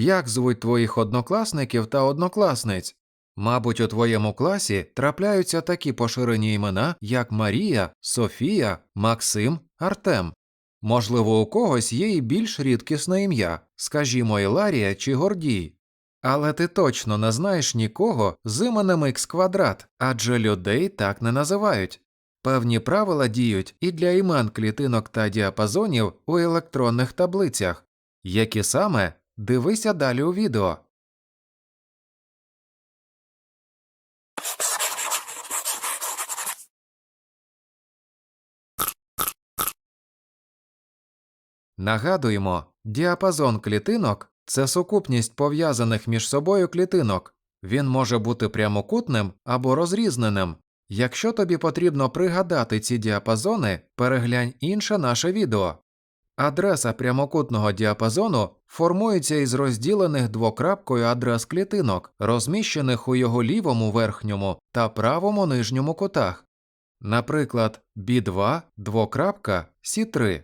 Як звуть твоїх однокласників та однокласниць? Мабуть, у твоєму класі трапляються такі поширені імена, як Марія, Софія, Максим, Артем. Можливо, у когось є і більш рідкісне ім'я, скажімо, Іларія чи Гордій. Але ти точно не знаєш нікого з іменем Х квадрат, адже людей так не називають. Певні правила діють і для імен клітинок та діапазонів у електронних таблицях. Які саме дивися далі у відео. Нагадуємо, діапазон клітинок це сукупність пов'язаних між собою клітинок. Він може бути прямокутним або розрізненим. Якщо тобі потрібно пригадати ці діапазони, переглянь інше наше відео. Адреса прямокутного діапазону формується із розділених двокрапкою адрес клітинок, розміщених у його лівому верхньому та правому нижньому кутах. Наприклад, B2 двокрапка C3.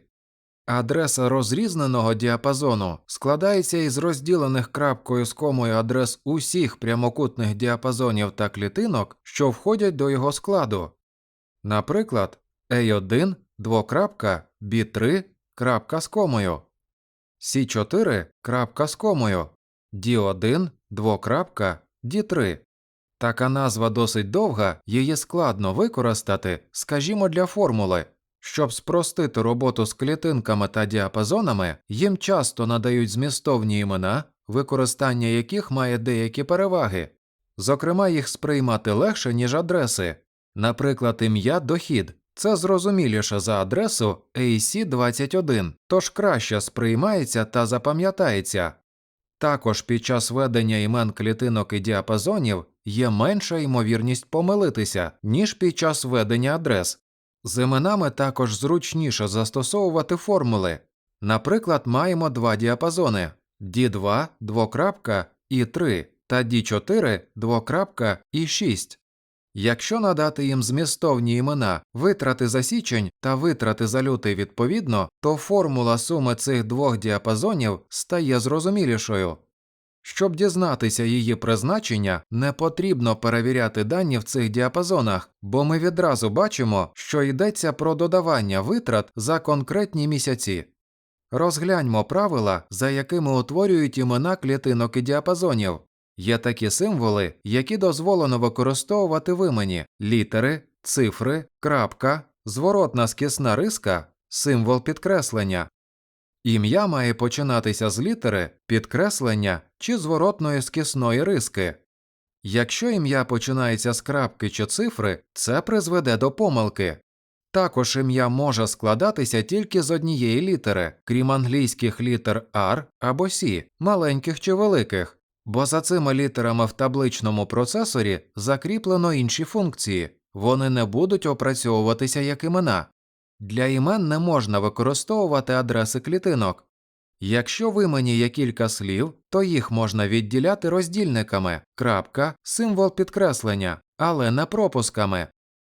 Адреса розрізненого діапазону складається із розділених крапкою з комою адрес усіх прямокутних діапазонів та клітинок, що входять до його складу. Наприклад, A1 двокрапка B3 крапка з комою, C4 крапка з комою, D1 двокрапка D3. Така назва досить довга, її складно використати, скажімо, для формули. Щоб спростити роботу з клітинками та діапазонами, їм часто надають змістовні імена, використання яких має деякі переваги, зокрема, їх сприймати легше, ніж адреси. Наприклад, ім'я дохід це зрозуміліше за адресу AC21, тож краще сприймається та запам'ятається. Також під час ведення імен клітинок і діапазонів є менша ймовірність помилитися, ніж під час ведення адрес. З іменами також зручніше застосовувати формули. Наприклад, маємо два діапазони D2 двокрапка і 3 та D4 двокрапка і 6. Якщо надати їм змістовні імена, витрати за січень та витрати за лютий відповідно, то формула суми цих двох діапазонів стає зрозумілішою. Щоб дізнатися її призначення, не потрібно перевіряти дані в цих діапазонах, бо ми відразу бачимо, що йдеться про додавання витрат за конкретні місяці. Розгляньмо правила, за якими утворюють імена клітинок і діапазонів. Є такі символи, які дозволено використовувати в імені літери, цифри, крапка, зворотна скісна риска, символ підкреслення. Ім'я має починатися з літери, підкреслення чи зворотної скісної риски. Якщо ім'я починається з крапки чи цифри, це призведе до помилки. Також ім'я може складатися тільки з однієї літери, крім англійських літер R або C, маленьких чи великих, бо за цими літерами в табличному процесорі закріплено інші функції, вони не будуть опрацьовуватися як імена. Для імен не можна використовувати адреси клітинок. Якщо в імені є кілька слів, то їх можна відділяти роздільниками, крапка, символ підкреслення, але не пропусками.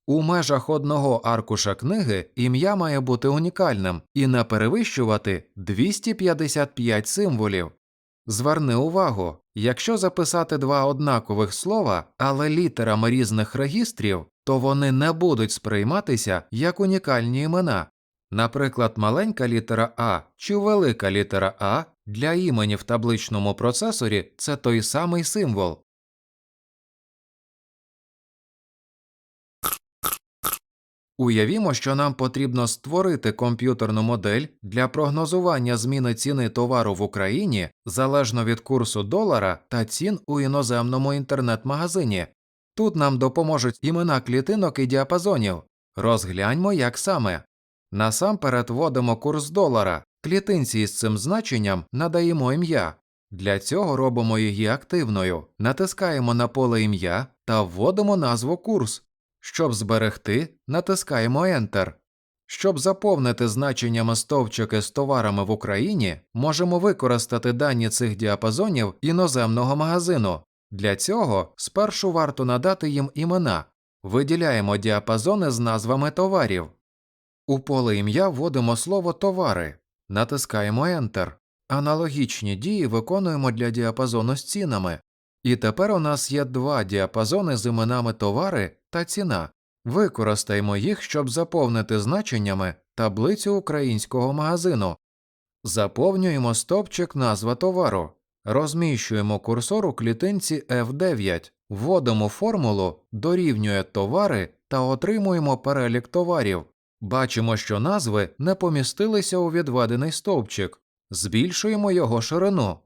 У межах одного аркуша книги ім'я має бути унікальним і не перевищувати 255 символів. Зверни увагу, якщо записати два однакових слова, але літерами різних регістрів, то вони не будуть сприйматися як унікальні імена. Наприклад, маленька літера А чи велика літера А для імені в табличному процесорі це той самий символ. Уявімо, що нам потрібно створити комп'ютерну модель для прогнозування зміни ціни товару в Україні залежно від курсу долара та цін у іноземному інтернет-магазині. Тут нам допоможуть імена клітинок і діапазонів. Розгляньмо, як саме. Насамперед вводимо курс долара, клітинці з цим значенням надаємо ім'я. Для цього робимо її активною, натискаємо на поле ім'я та вводимо назву курс. Щоб зберегти, натискаємо Enter. Щоб заповнити значеннями стовпчики з товарами в Україні, можемо використати дані цих діапазонів іноземного магазину. Для цього спершу варто надати їм імена, виділяємо діапазони з назвами товарів. У поле ім'я вводимо слово товари, натискаємо Enter. Аналогічні дії виконуємо для діапазону з цінами. І тепер у нас є два діапазони з іменами товари та ціна. Використаємо їх, щоб заповнити значеннями таблицю українського магазину. Заповнюємо стопчик назва товару, розміщуємо курсор у клітинці F9, вводимо формулу, дорівнює товари та отримуємо перелік товарів. Бачимо, що назви не помістилися у відведений стовпчик, збільшуємо його ширину.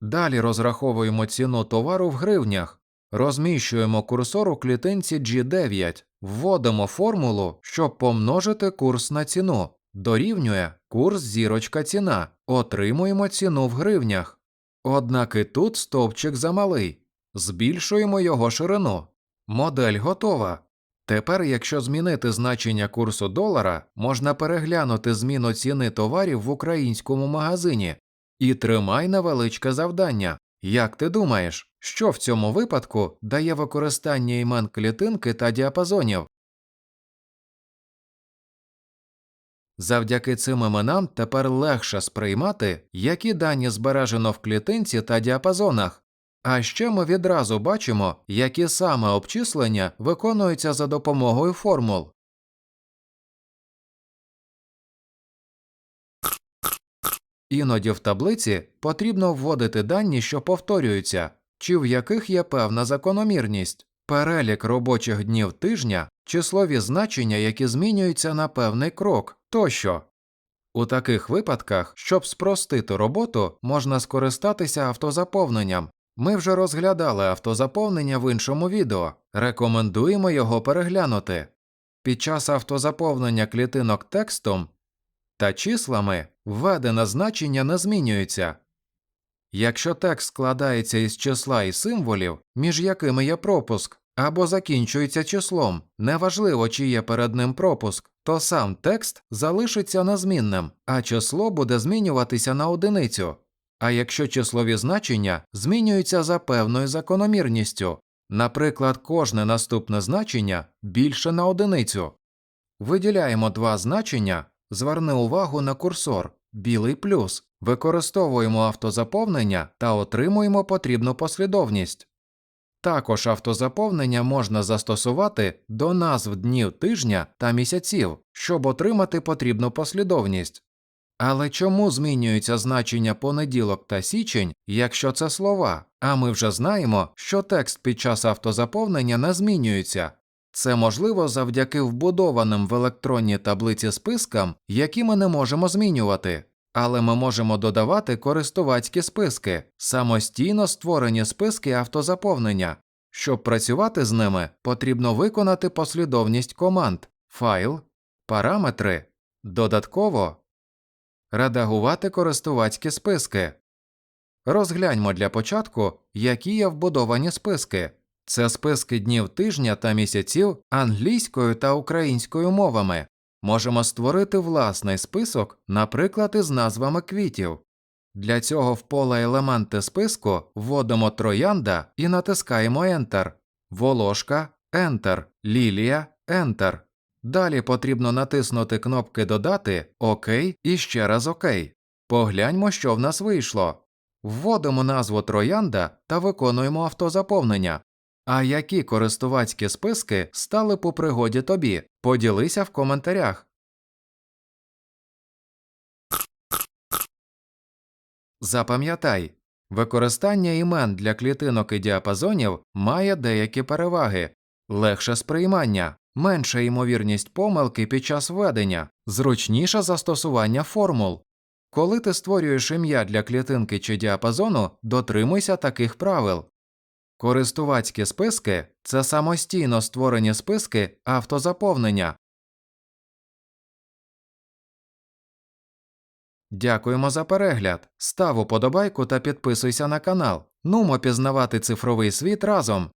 Далі розраховуємо ціну товару в гривнях, розміщуємо курсор у клітинці G9, вводимо формулу, щоб помножити курс на ціну, дорівнює курс зірочка ціна, отримуємо ціну в гривнях. Однак і тут стовпчик замалий, збільшуємо його ширину. Модель готова. Тепер, якщо змінити значення курсу долара, можна переглянути зміну ціни товарів в українському магазині. І тримай невеличке завдання. Як ти думаєш, що в цьому випадку дає використання імен клітинки та діапазонів? Завдяки цим іменам тепер легше сприймати, які дані збережено в клітинці та діапазонах. А ще ми відразу бачимо, які саме обчислення виконуються за допомогою формул. Іноді в таблиці потрібно вводити дані, що повторюються, чи в яких є певна закономірність, перелік робочих днів тижня, числові значення, які змінюються на певний крок тощо. У таких випадках, щоб спростити роботу, можна скористатися автозаповненням. Ми вже розглядали автозаповнення в іншому відео, рекомендуємо його переглянути. Під час автозаповнення клітинок текстом та числами введене значення не змінюється. Якщо текст складається із числа і символів, між якими є пропуск, або закінчується числом, неважливо, чи є перед ним пропуск, то сам текст залишиться незмінним, а число буде змінюватися на одиницю. А якщо числові значення змінюються за певною закономірністю, наприклад, кожне наступне значення більше на одиницю. Виділяємо два значення, зверни увагу на курсор білий плюс, використовуємо автозаповнення та отримуємо потрібну послідовність. Також автозаповнення можна застосувати до назв днів тижня та місяців, щоб отримати потрібну послідовність. Але чому змінюються значення понеділок та січень, якщо це слова, а ми вже знаємо, що текст під час автозаповнення не змінюється? Це можливо завдяки вбудованим в електронній таблиці спискам, які ми не можемо змінювати, але ми можемо додавати користувацькі списки, самостійно створені списки автозаповнення. Щоб працювати з ними, потрібно виконати послідовність команд файл, параметри, додатково редагувати користувацькі списки. Розгляньмо для початку, які є вбудовані списки. Це списки днів тижня та місяців англійською та українською мовами. Можемо створити власний список, наприклад, із назвами квітів. Для цього в поле елементи списку вводимо троянда і натискаємо Enter, волошка Enter, лілія Enter. Далі потрібно натиснути кнопки Додати ОК і ще раз ОК. Погляньмо, що в нас вийшло. Вводимо назву троянда та виконуємо автозаповнення. А які користувацькі списки стали по пригоді тобі? Поділися в коментарях. Запам'ятай, використання імен для клітинок і діапазонів має деякі переваги, легше сприймання, менша ймовірність помилки під час введення, зручніше застосування формул. Коли ти створюєш ім'я для клітинки чи діапазону, дотримуйся таких правил. Користувацькі списки це самостійно створені списки автозаповнення. Дякуємо за перегляд. Став уподобайку та підписуйся на канал. Нумо пізнавати цифровий світ разом.